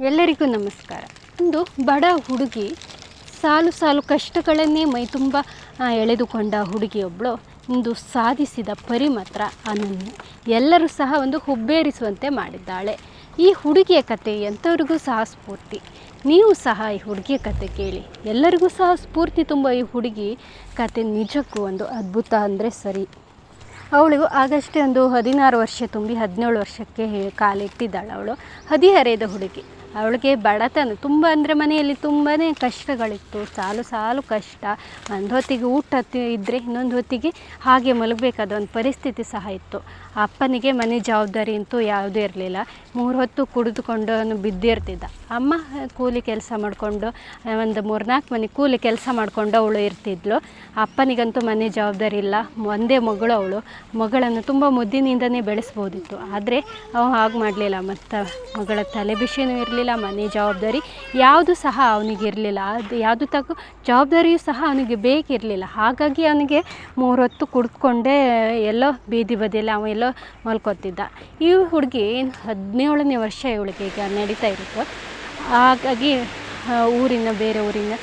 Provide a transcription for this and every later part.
ಎಲ್ಲರಿಗೂ ನಮಸ್ಕಾರ. ಒಂದು ಬಡ ಹುಡುಗಿ ಸಾಲು ಸಾಲು ಕಷ್ಟಗಳನ್ನೇ ಮೈ ತುಂಬ ಆ, ಎಳೆದುಕೊಂಡ ಹುಡುಗಿಯೊಬ್ಬಳು ಇಂದು ಸಾಧಿಸಿದ ಪರಿಮಾತ್ರ ಅನನ್ಯ. ಎಲ್ಲರೂ ಸಹ ಒಂದು ಹುಬ್ಬೇರಿಸುವಂತೆ ಮಾಡಿದ್ದಾಳೆ. ಈ ಹುಡುಗಿಯ ಕತೆ ಎಂಥವ್ರಿಗೂ ಸಹ ಸ್ಫೂರ್ತಿ. ನೀವು ಸಹ ಈ ಹುಡುಗಿಯ ಕತೆ ಕೇಳಿ. ಎಲ್ಲರಿಗೂ ಸಹ ಸ್ಫೂರ್ತಿ ತುಂಬ ಈ ಹುಡುಗಿ ಕತೆ ನಿಜಕ್ಕೂ ಒಂದು ಅದ್ಭುತ ಅಂದರೆ ಸರಿ. ಅವಳು ಆಗಷ್ಟೇ ಒಂದು ಹದಿನಾರು ವರ್ಷ ತುಂಬಿ ಹದಿನೇಳು ವರ್ಷಕ್ಕೆ ಕಾಲಿಟ್ಟಿದ್ದಾಳೆ ಅವಳು. ಹದಿಹರೆಯದ ಹುಡುಗಿ. ಅವಳಿಗೆ ಬಡತನ, ತುಂಬ ಅಂದರೆ ಮನೆಯಲ್ಲಿ ತುಂಬಾ ಕಷ್ಟಗಳಿತ್ತು. ಸಾಲು ಸಾಲು ಕಷ್ಟ. ಒಂದು ಹೊತ್ತಿಗೆ ಊಟ ಇದ್ದರೆ ಇನ್ನೊಂದು ಹೊತ್ತಿಗೆ ಹಾಗೆ ಮಲಗಬೇಕಾದ ಒಂದು ಪರಿಸ್ಥಿತಿ ಸಹ ಇತ್ತು. ಅಪ್ಪನಿಗೆ ಮನೆ ಜವಾಬ್ದಾರಿ ಅಂತೂ ಯಾವುದೂ ಇರಲಿಲ್ಲ. ಮೂರು ಹೊತ್ತು ಕುಡಿದುಕೊಂಡು ಅವನು ಬಿದ್ದಿರ್ತಿದ್ದ. ಅಮ್ಮ ಕೂಲಿ ಕೆಲಸ ಮಾಡಿಕೊಂಡು, ಒಂದು ಮೂರ್ನಾಲ್ಕು ಮನೆ ಕೂಲಿ ಕೆಲಸ ಮಾಡಿಕೊಂಡು ಅವಳು ಇರ್ತಿದ್ಳು ಅಪ್ಪನಿಗಂತೂ ಮನೆ ಜವಾಬ್ದಾರಿ ಇಲ್ಲ. ಒಂದೇ ಮಗಳು ಅವಳು. ಮಗಳನ್ನು ತುಂಬ ಮುದ್ದಿನಿಂದನೇ ಬೆಳೆಸ್ಬೋದಿತ್ತು. ಆದರೆ ಅವ ಹಾಗೆ ಮಾಡಲಿಲ್ಲ. ಮತ್ತು ಮಗಳ ತಲೆ ಬಿಸಿನೂ ಇರಲಿಲ್ಲ, ಮನೆ ಜವಾಬ್ದಾರಿ ಯಾವುದು ಸಹ ಅವನಿಗೆ ಇರಲಿಲ್ಲ. ಅದು ಯಾವುದು ತಗೋ ಜವಾಬ್ದಾರಿಯೂ ಸಹ ಅವನಿಗೆ ಬೇಕಿರಲಿಲ್ಲ. ಹಾಗಾಗಿ ಅವನಿಗೆ ಮೂರು ಹೊತ್ತು ಕುಡ್ಕೊಂಡೇ ಎಲ್ಲೋ ಬೀದಿ ಬದಿಯಲ್ಲಿ ಅವ ಎಲ್ಲೋ ಮಲ್ಕೊತಿದ್ದ. ಈ ಹುಡುಗಿ ಹದಿನೇಳನೇ ವರ್ಷ ಇವಳಿಗೆ ಈಗ ನಡೀತಾ ಇರುತ್ತೆ. ಹಾಗಾಗಿ ಊರಿನ, ಬೇರೆ ಊರಿನ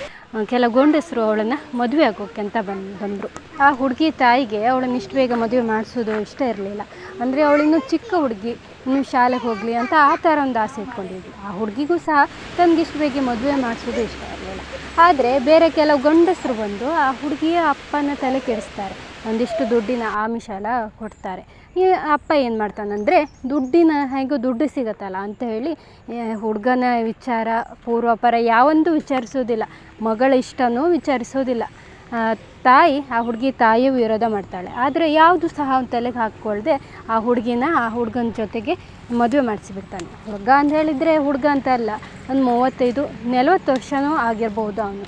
ಕೆಲ ಗಂಡಸರು ಅವಳನ್ನು ಮದುವೆ ಆಗೋಕ್ಕೆ ಅಂತ ಬಂದು, ಬಂದರು. ಆ ಹುಡುಗಿ ತಾಯಿಗೆ ಅವಳನ್ನು ಇಷ್ಟು ಬೇಗ ಮದುವೆ ಮಾಡಿಸೋದು ಇಷ್ಟ ಇರಲಿಲ್ಲ. ಅಂದರೆ ಅವಳಿನ್ನೂ ಚಿಕ್ಕ ಹುಡುಗಿ ಇನ್ನು ಶಾಲೆಗೆ ಹೋಗಲಿ ಅಂತ ಆ ಥರ ಒಂದು ಆಸೆ ಇಟ್ಕೊಂಡಿದ್ವಿ. ಆ ಹುಡುಗಿಗೂ ಸಹ ತನಗೆ ಇಷ್ಟು ಬೇಗ ಮದುವೆ ಮಾಡಿಸೋದು ಇಷ್ಟ ಇರಲಿಲ್ಲ ಆದರೆ ಬೇರೆ ಕೆಲವು ಗಂಡಸರು ಬಂದು ಆ ಹುಡುಗಿಯ ಅಪ್ಪನ ತಲೆ ಕೆಡಿಸ್ತಾರೆ. ಒಂದಿಷ್ಟು ದುಡ್ಡಿನ ಆಮಿಷ ಎಲ್ಲ ಕೊಡ್ತಾರೆ. ಈ ಅಪ್ಪ ಏನು ಮಾಡ್ತಾನಂದರೆ, ದುಡ್ಡಿನ ಹೇಗೋ ದುಡ್ಡು ಸಿಗತ್ತಲ್ಲ ಅಂತ ಹೇಳಿ ಹುಡುಗನ ವಿಚಾರ, ಪೂರ್ವಾಪರ ಯಾವೊಂದು ವಿಚಾರಿಸೋದಿಲ್ಲ. ಮಗಳ ಇಷ್ಟನೂ ವಿಚಾರಿಸೋದಿಲ್ಲ. ತಾಯಿ, ಆ ಹುಡುಗಿ ತಾಯಿಯೂ ವಿರೋಧ ಮಾಡ್ತಾಳೆ. ಆದರೆ ಯಾವುದು ಸಹ ಅವ್ನ ತಲೆಗೆ ಹಾಕ್ಕೊಳ್ದೆ ಆ ಹುಡುಗಿನ ಆ ಹುಡುಗನ ಜೊತೆಗೆ ಮದುವೆ ಮಾಡಿಸಿಬಿಡ್ತಾನೆ. ಹುಡುಗ ಅಂತ ಹೇಳಿದರೆ ಹುಡುಗ ಅಂತ ಅಲ್ಲ, ಒಂದು ಮೂವತ್ತೈದು, ನಲವತ್ತು ವರ್ಷವೂ ಆಗಿರ್ಬೋದು ಅವನು.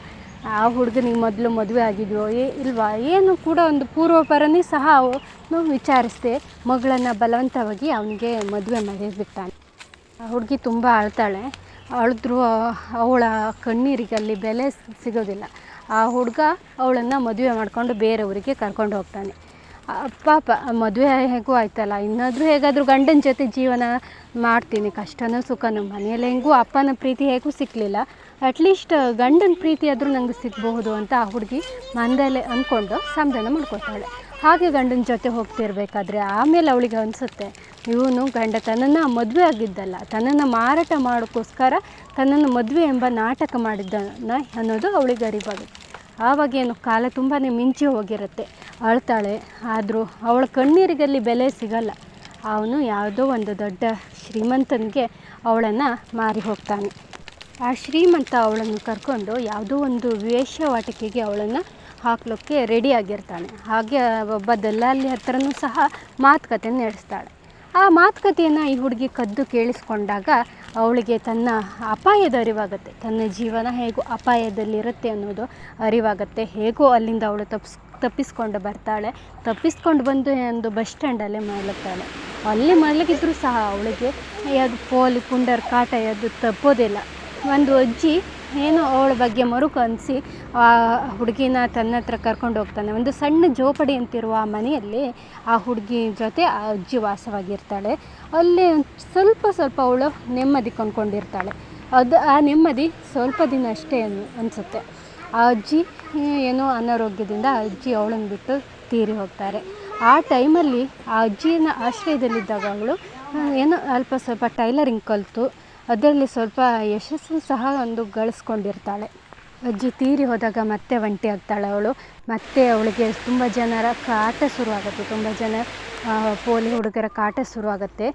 ಆ ಹುಡುಗನಿಗೆ ಮೊದಲು ಮದುವೆ ಆಗಿದೆಯೋ ಏ, ಇಲ್ವಾ? ಏನು ಕೂಡ ಒಂದು ಪೂರ್ವಪರನೇ ಸಹ ಅವನು ವಿಚಾರಿಸ್ದೆ ಮಗಳನ್ನು ಬಲವಂತವಾಗಿ ಅವನಿಗೆ ಮದುವೆ ಮಾಡಿಬಿಡ್ತಾನೆ. ಆ ಹುಡುಗಿ ತುಂಬ ಅಳ್ತಾಳೆ. ಅಳಿದ್ರು ಅವಳ ಕಣ್ಣೀರಿಗೆ ಅಲ್ಲಿ ಬೆಲೆ ಸಿಗೋದಿಲ್ಲ. ಆ ಹುಡುಗ ಅವಳನ್ನು ಮದುವೆ ಮಾಡಿಕೊಂಡು ಬೇರೆ ಊರಿಗೆ ಕರ್ಕೊಂಡು ಹೋಗ್ತಾನೆ. ಪಾಪ, ಮದುವೆ ಹೇಗೂ ಆಯ್ತಲ್ಲ. ಇನ್ನಾದರೂ ಹೇಗಾದರೂ ಗಂಡನ ಜೊತೆ ಜೀವನ ಮಾಡ್ತೀನಿ. ಕಷ್ಟನೂ ಸುಖನೂ, ಮನೆಯಲ್ಲಿ ಹೆಂಗೂ ಅಪ್ಪನ ಪ್ರೀತಿ ಹೇಗೂ ಸಿಕ್ಕಲಿಲ್ಲ ಅಟ್ಲೀಸ್ಟ್ ಗಂಡನ ಪ್ರೀತಿ ಆದರೂ ನನಗೆ ಸಿಗಬಹುದು ಅಂತ ಆ ಹುಡುಗಿ ಮನದಲ್ಲೇ ಅಂದ್ಕೊಂಡು ಸಂಧಾನ ಮಾಡ್ಕೊತಾಳೆ ಹಾಗೆ ಗಂಡನ ಜೊತೆ ಹೋಗ್ತಿರ್ಬೇಕಾದ್ರೆ ಆಮೇಲೆ ಅವಳಿಗೆ ಅನಿಸುತ್ತೆ, ಇವನು ಗಂಡ ತನ್ನನ್ನು ಮದುವೆ ಆಗಿದ್ದಲ್ಲ. ತನ್ನನ್ನು ಮಾರಾಟ ಮಾಡೋಕ್ಕೋಸ್ಕರ ತನ್ನನ್ನು ಮದುವೆ ಎಂಬ ನಾಟಕ ಮಾಡಿದ್ದನ್ನು ಅನ್ನೋದು ಅವಳಿಗೆ ಅರಿವಾಗುತ್ತೆ. ಆವಾಗ ಏನು ಕಾಲ ತುಂಬಾ ಮಿಂಚಿ ಹೋಗಿರುತ್ತೆ. ಅಳ್ತಾಳೆ, ಆದರೂ ಅವಳ ಕಣ್ಣೀರಿಗಲ್ಲಿ ಬೆಲೆ ಸಿಗಲ್ಲ. ಅವನು ಯಾವುದೋ ಒಂದು ದೊಡ್ಡ ಶ್ರೀಮಂತನಿಗೆ ಅವಳನ್ನು ಮಾರಿ ಹೋಗ್ತಾನೆ. ಆ ಶ್ರೀಮಂತ ಅವಳನ್ನು ಕರ್ಕೊಂಡು ಯಾವುದೋ ಒಂದು ವೇಷವಾಟಿಕೆಗೆ ಅವಳನ್ನು ಹಾಕ್ಲಿಕ್ಕೆ ರೆಡಿಯಾಗಿರ್ತಾನೆ ಹಾಗೆ ಒಬ್ಬ ದಲ್ಲಾಳಿ ಹತ್ರನೂ ಸಹ ಮಾತುಕತೆ ನಡೆಸ್ತಾಳೆ. ಆ ಮಾತುಕತೆಯನ್ನು ಈ ಹುಡುಗಿ ಕದ್ದು ಕೇಳಿಸ್ಕೊಂಡಾಗ ಅವಳಿಗೆ ತನ್ನ ಅಪಾಯದ ಅರಿವಾಗುತ್ತೆ. ತನ್ನ ಜೀವನ ಹೇಗೂ ಅಪಾಯದಲ್ಲಿರುತ್ತೆ ಅನ್ನೋದು ಅರಿವಾಗುತ್ತೆ. ಹೇಗೋ ಅಲ್ಲಿಂದ ಅವಳು ತಪ್ಪಿಸ್ ತಪ್ಪಿಸ್ಕೊಂಡು ಬರ್ತಾಳೆ. ತಪ್ಪಿಸ್ಕೊಂಡು ಬಂದು ಒಂದು ಬಸ್ ಸ್ಟ್ಯಾಂಡಲ್ಲೇ ಮಲಗ್ತಾಳೆ. ಅಲ್ಲಿ ಮಲಗಿದ್ರೂ ಸಹ ಅವಳಿಗೆ ಯಾವುದು ಪೋಲಿ ಪುಂಡರ್ ಕಾಟ ಯಾವುದು ತಪ್ಪೋದಿಲ್ಲ. ಒಂದು ಅಜ್ಜಿ ಏನೋ ಅವಳ ಬಗ್ಗೆ ಮರುಕು ಅನಿಸಿ ಆ ಹುಡುಗಿನ ತನ್ನ ಹತ್ರ ಕರ್ಕೊಂಡು ಹೋಗ್ತಾನೆ. ಒಂದು ಸಣ್ಣ ಜೋಪಡಿ ಅಂತಿರುವ ಆ ಮನೆಯಲ್ಲಿ ಆ ಹುಡುಗಿ ಜೊತೆ ಆ ಅಜ್ಜಿ ವಾಸವಾಗಿರ್ತಾಳೆ. ಅಲ್ಲಿ ಸ್ವಲ್ಪ ಸ್ವಲ್ಪ ಅವಳು ನೆಮ್ಮದಿ ಕೊಂಡ್ಕೊಂಡಿರ್ತಾಳೆ. ಅದು ಆ ನೆಮ್ಮದಿ ಸ್ವಲ್ಪ ದಿನ ಅಷ್ಟೇ ಅನ್, ಅನಿಸುತ್ತೆ. ಆ ಅಜ್ಜಿ ಏನೋ ಅನಾರೋಗ್ಯದಿಂದ ಆ ಅಜ್ಜಿ ಅವಳನ್ನು ಬಿಟ್ಟು ತೀರಿ ಹೋಗ್ತಾರೆ. ಆ ಟೈಮಲ್ಲಿ ಆ ಅಜ್ಜಿನ ಆಶ್ರಯದಲ್ಲಿದ್ದಾಗ ಅವಳು ಏನೋ ಅಲ್ಪ ಸ್ವಲ್ಪ ಟೈಲರಿಂಗ್ ಕಲಿತು ಅದರಲ್ಲಿ ಸ್ವಲ್ಪ ಯಶಸ್ಸು ಸಹ ಒಂದು ಗಳಿಸ್ಕೊಂಡಿರ್ತಾಳೆ. ಅಜ್ಜಿ ತೀರಿ ಹೋದಾಗ ಮತ್ತೆ ಒಂಟಿ ಆಗ್ತಾಳೆ ಅವಳು. ಮತ್ತೆ ಅವಳಿಗೆ ತುಂಬ ಜನರ ಕಾಟ ಶುರುವಾಗುತ್ತೆ. ತುಂಬ ಜನ ಪೋಲಿ ಹುಡುಗರ ಕಾಟ ಶುರುವಾಗುತ್ತೆ.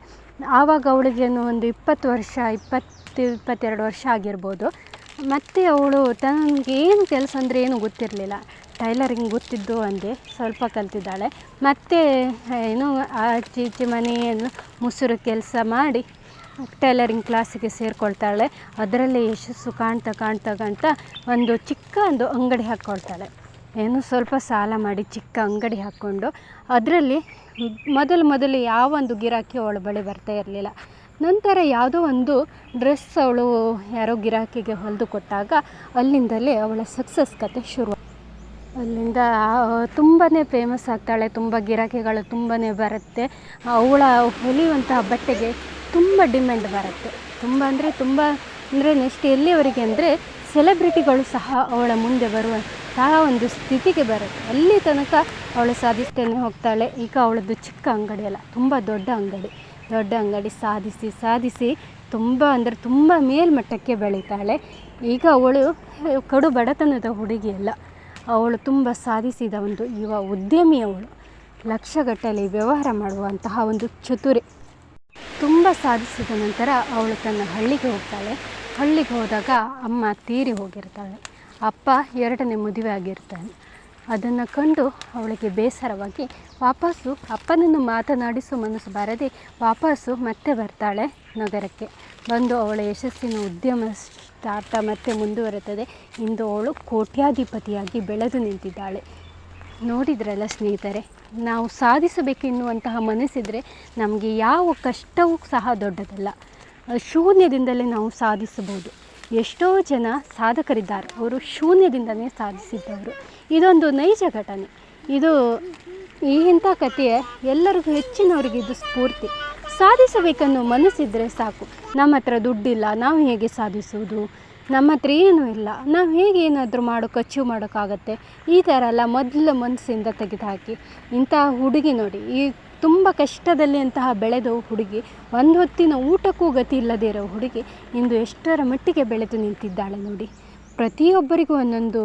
ಆವಾಗ ಅವಳಿಗೇನು ಒಂದು ಇಪ್ಪತ್ತು ವರ್ಷ, ಇಪ್ಪತ್ತು, ಇಪ್ಪತ್ತೆರಡು ವರ್ಷ ಆಗಿರ್ಬೋದು. ಮತ್ತು ಅವಳು ತನಗೆ ಏನು ಕೆಲಸ ಅಂದರೆ ಏನು ಗೊತ್ತಿರಲಿಲ್ಲ. ಟೈಲರಿಂಗ್ ಗೊತ್ತಿದ್ದು ಅಂದೆ ಸ್ವಲ್ಪ ಕಲ್ತಿದ್ದಾಳೆ. ಮತ್ತೆ ಏನು ಆಚೆ ಈಚೆ ಮನೆಯನ್ನು ಮುಸುರು ಕೆಲಸ ಮಾಡಿ ಟೈಲರಿಂಗ್ ಕ್ಲಾಸಿಗೆ ಸೇರಿಕೊಳ್ತಾಳೆ. ಅದರಲ್ಲೇ ಯಶಸ್ಸು ಕಾಣ್ತಾ ಕಾಣ್ತಾ ಕಾಣ್ತಾ ಒಂದು ಚಿಕ್ಕ ಒಂದು ಅಂಗಡಿ ಹಾಕ್ಕೊಳ್ತಾಳೆ. ಏನು ಸ್ವಲ್ಪ ಸಾಲ ಮಾಡಿ ಚಿಕ್ಕ ಅಂಗಡಿ ಹಾಕ್ಕೊಂಡು ಅದರಲ್ಲಿ ಮೊದಲು ಮೊದಲು ಯಾವ ಒಂದು ಗಿರಾಕಿ ಅವಳ ಬಳಿ ಬರ್ತಾ ಇರಲಿಲ್ಲ. ನಂತರ ಯಾವುದೋ ಒಂದು ಡ್ರೆಸ್ ಅವಳು ಯಾರೋ ಗಿರಾಕಿಗೆ ಹೊಲಿದು ಕೊಟ್ಟಾಗ ಅಲ್ಲಿಂದಲೇ ಅವಳ ಸಕ್ಸಸ್ ಕತೆ ಶುರು ಅಲ್ಲಿಂದ ತುಂಬಾ ಫೇಮಸ್ ಆಗ್ತಾಳೆ, ತುಂಬ ಗಿರಾಕಿಗಳು ತುಂಬಾ ಬರುತ್ತೆ. ಅವಳ ಹೊಲಿಯುವಂತಹ ಬಟ್ಟೆಗೆ ತುಂಬ ಡಿಮ್ಯಾಂಡ್ ಬರುತ್ತೆ. ತುಂಬ ಅಂದರೆ ತುಂಬ ಅಂದರೆ ನೆಕ್ಸ್ಟ್ ಎಲ್ಲಿಯವರೆಗೆ ಅಂದರೆ ಸೆಲೆಬ್ರಿಟಿಗಳು ಸಹ ಅವಳ ಮುಂದೆ ಬರುವಂತಹ ಒಂದು ಸ್ಥಿತಿಗೆ ಬರುತ್ತೆ. ಅಲ್ಲಿ ತನಕ ಅವಳು ಸಾಧಿಸ್ತೇನೆ ಹೋಗ್ತಾಳೆ. ಈಗ ಅವಳದ್ದು ಚಿಕ್ಕ ಅಂಗಡಿ ಅಲ್ಲ, ತುಂಬ ದೊಡ್ಡ ಅಂಗಡಿ. ದೊಡ್ಡ ಅಂಗಡಿ ಸಾಧಿಸಿ ಸಾಧಿಸಿ ತುಂಬ ಅಂದರೆ ತುಂಬ ಮೇಲ್ಮಟ್ಟಕ್ಕೆ ಬೆಳೀತಾಳೆ. ಈಗ ಅವಳು ಕಡು ಬಡತನದ ಹುಡುಗಿ ಅಲ್ಲ ಅವಳು ತುಂಬ ಸಾಧಿಸಿದ ಒಂದು ಯುವ ಉದ್ಯಮಿ ಅವಳು. ಲಕ್ಷಗಟ್ಟಲೆ ವ್ಯವಹಾರ ಮಾಡುವಂತಹ ಒಂದು ಚತುರೆ. ತುಂಬ ಸಾಧಿಸಿದ ನಂತರ ಅವಳು ತನ್ನ ಹಳ್ಳಿಗೆ ಹೋಗ್ತಾಳೆ. ಹಳ್ಳಿಗೆ ಹೋದಾಗ ಅಮ್ಮ ತೀರಿ ಹೋಗಿರ್ತಾಳೆ. ಅಪ್ಪ ಎರಡನೇ ಮದುವೆ ಆಗಿರ್ತಾನೆ. ಅದನ್ನು ಕಂಡು ಅವಳಿಗೆ ಬೇಸರವಾಗಿ, ವಾಪಸ್ಸು, ಅಪ್ಪನನ್ನು ಮಾತನಾಡಿಸೋ ಮನಸ್ಸು ಬಾರದೆ, ವಾಪಸ್ಸು ಮತ್ತೆ ಬರ್ತಾಳೆ ನಗರಕ್ಕೆ. ಬಂದು ಅವಳ ಯಶಸ್ಸಿನ ಉದ್ಯಮ ಸ್ಟಾರ್ಟ ಮತ್ತೆ ಮುಂದುವರೆತದೆ. ಇಂದು ಅವಳು ಕೋಟ್ಯಾಧಿಪತಿಯಾಗಿ ಬೆಳೆದು ನಿಂತಿದ್ದಾಳೆ. ನೋಡಿದ್ರಲ್ಲ ಸ್ನೇಹಿತರೆ, ನಾವು ಸಾಧಿಸಬೇಕೆನ್ನುವಂತಹ ಮನಸ್ಸಿದ್ರೆ ನಮಗೆ ಯಾವ ಕಷ್ಟವೂ ಸಹ ದೊಡ್ಡದಲ್ಲ. ಶೂನ್ಯದಿಂದಲೇ ನಾವು ಸಾಧಿಸಬಹುದು. ಎಷ್ಟೋ ಜನ ಸಾಧಕರಿದ್ದಾರೆ. ಅವರು ಶೂನ್ಯದಿಂದಲೇ ಸಾಧಿಸಿದ್ದವರು. ಇದೊಂದು ನೈಜ ಘಟನೆ. ಇದು ಈ ಇಂಥ ಕಥೆ ಎಲ್ಲರಿಗೂ ಹೆಚ್ಚಿನವರಿಗೆ ಇದು ಸ್ಫೂರ್ತಿ. ಸಾಧಿಸಬೇಕನ್ನೋ ಮನಸ್ಸಿದ್ರೆ ಸಾಕು. ನಮ್ಮ ಹತ್ರ ದುಡ್ಡಿಲ್ಲ, ನಾವು ಹೇಗೆ ಸಾಧಿಸುವುದು? ನಮ್ಮ ಹತ್ರ ಏನೂ ಇಲ್ಲ. ನಾವು ಹೇಗೆ ಏನಾದರೂ ಮಾಡೋಕೆ ಅಚೀವ್ ಮಾಡೋಕ್ಕಾಗತ್ತೆ ಈ ಥರ ಎಲ್ಲ ಮೊದಲು ಮನಸ್ಸಿಂದ ತೆಗೆದುಹಾಕಿ. ಇಂತಹ ಹುಡುಗಿ ನೋಡಿ, ಈ ತುಂಬ ಕಷ್ಟದಲ್ಲಿ ಅಂತಹ ಬೆಳೆದ ಹುಡುಗಿ, ಒಂದು ಹೊತ್ತಿನ ಊಟಕ್ಕೂ ಗತಿ ಇಲ್ಲದೇ ಇರೋ ಹುಡುಗಿ, ಇಂದು ಎಷ್ಟರ ಮಟ್ಟಿಗೆ ಬೆಳೆದು ನಿಂತಿದ್ದಾಳೆ ನೋಡಿ. ಪ್ರತಿಯೊಬ್ಬರಿಗೂ ಒಂದೊಂದು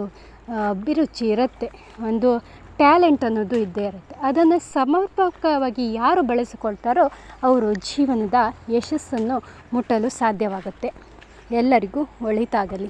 ಅಭಿರುಚಿ ಇರುತ್ತೆ. ಒಂದು ಟ್ಯಾಲೆಂಟ್ ಅನ್ನೋದು ಇದ್ದೇ ಇರುತ್ತೆ. ಅದನ್ನು ಸಮರ್ಪಕವಾಗಿ ಯಾರು ಬಳಸಿಕೊಳ್ತಾರೋ ಅವರು ಜೀವನದ ಯಶಸ್ಸನ್ನು ಮುಟ್ಟಲು ಸಾಧ್ಯವಾಗುತ್ತೆ. ಎಲ್ಲರಿಗೂ ಒಳಿತಾಗಲಿ.